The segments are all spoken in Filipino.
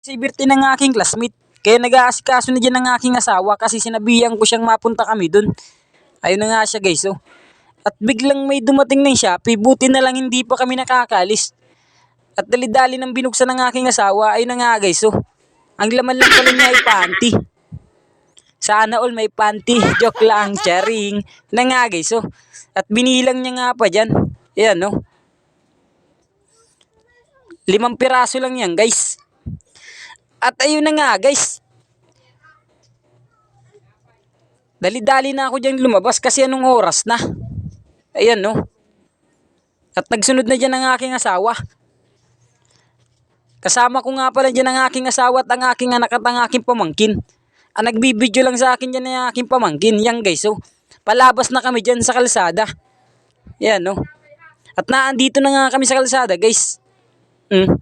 Si birthday ng aking classmate. Kaya nag-aasikaso na dyan ng aking asawa kasi sinabihan ko siyang mapunta kami dun. Ayun na nga siya guys oh. At biglang may dumating ng Shopee, buti na lang hindi pa kami nakakalis. At dali-dali nang binuksan ng aking asawa, ayun na nga guys oh. Ang laman lang pala niya ay panty. Sana all may panty. Joke lang, charing. Na nga guys oh. At binilang niya nga pa dyan. Ayan oh. Limang piraso lang yan guys. At ayun na nga guys. Dali-dali na ako dyan lumabas kasi anong oras na. Ayan no. At nagsunod na dyan ang aking asawa. Kasama ko nga pala dyan ang aking asawa at ang aking anak at ang aking pamangkin. Ang nagbibideo lang sa akin dyan ang aking pamangkin. Yan guys oh. Palabas na kami dyan sa kalsada. Yan no. At naandito na nga kami sa kalsada guys. Mm.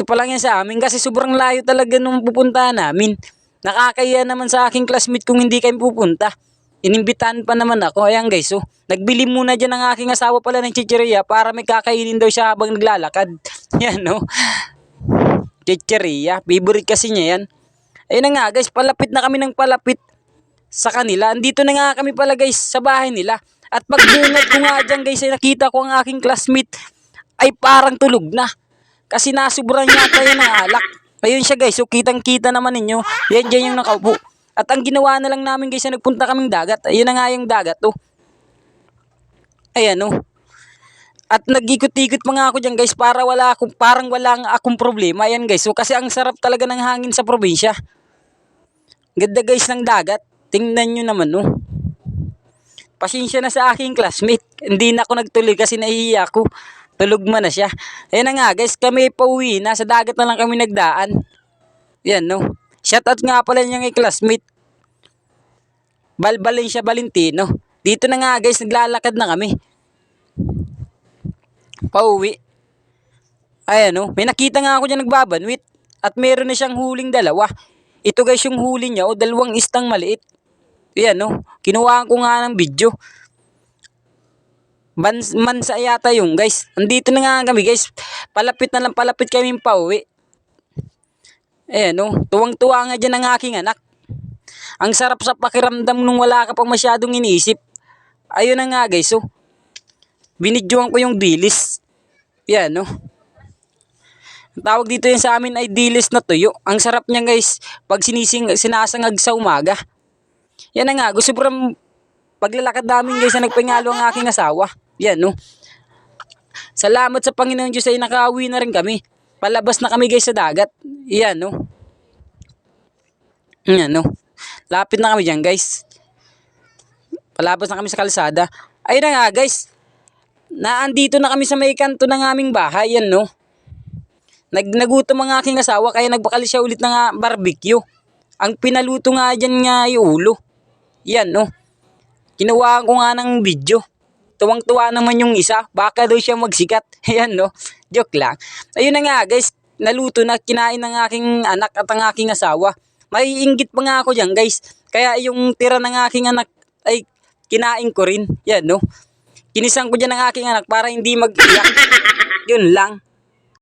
Ito pa lang yan sa amin kasi sobrang layo talaga nung pupuntahan namin. Nakakaya naman sa aking classmate kung hindi kami pupunta. Inimbitahan pa naman ako. Ayan guys, oh. Nagbili muna dyan ang aking asawa pala ng chicheria para may kakainin daw siya habang naglalakad. Yan, no? Chicheria. Favorite kasi niya yan. Ayun na nga guys, palapit na kami ng palapit sa kanila. Andito na nga kami pala guys sa bahay nila. At pagbungad ko nga dyan guys, ay nakita ko ang aking classmate ay parang tulog na. Kasi nasubran yata yan ng alak. Ayun siya guys, so kitang kita naman ninyo. Yan dyan yung nakaupo. At ang ginawa na lang namin guys, na nagpunta kaming dagat. Ayun na nga yung dagat oh. Ayan oh. At nag-ikot-ikot pa nga ako dyan guys para wala akong, parang wala akong problema. Ayan guys, so kasi ang sarap talaga ng hangin sa probinsya. Ganda guys ng dagat. Tingnan nyo naman oh. Pasensya na sa aking classmate. Hindi na ako nagtuloy kasi nahihiya ako. Tulog man na siya. Ayan na nga guys, kami pauwi na. Sa dagat na lang kami nagdaan. Yan no. Shoutout nga pala niya kay classmate. Balbalin siya Valentino. Dito na nga guys, naglalakad na kami. Pauwi. Ayan no. May nakita nga ako dyan nagbabanwit. At meron na siyang huling dalawa. Ito guys yung huli niya o dalawang istang maliit. Ayan no. Kinuha ko nga ng video. Bans mansa yata yung guys. Andito na nga kami guys. Palapit na lang palapit kami pauwi. Ayan no. Tuwang-tuwa nga dyan ang aking anak. Ang sarap sa pakiramdam nung wala ka pang masyadong iniisip. Ayun na nga guys oh. Binidyoan ko yung dilis. Yan no. Ang tawag dito yan sa amin ay dilis na tuyo. Ang sarap niya guys pag sinising, sinasangag sa umaga. Yan na nga. Gusto sobrang paglalakad namin guys na nagpangalo ang aking asawa. Yan no. Salamat sa Panginoon Diyos ay nakauwi na rin kami. Palabas na kami guys sa dagat. Yan no. Yan no. Lapit na kami dyan guys. Palabas na kami sa kalsada. Ayun na nga guys. Naandito na kami sa may kanto ng aming bahay. Yan no. Nag nagutom ang aking asawa kaya nagbakal siya ulit ng ah, barbecue. Ang pinaluto nga dyan nga ay ulo. Yan no. Kinuha ko nga ng video. Tuwang-tuwa naman yung isa. Baka daw siya magsikat. Ayan no. Joke lang. Ayun na nga guys. Naluto na kinain ng aking anak at ang aking asawa. May inggit pa nga ako dyan guys. Kaya yung tira ng aking anak ay kinain ko rin. Yan no. Kinisan ko dyan ng aking anak para hindi mag-iyak. Yun lang.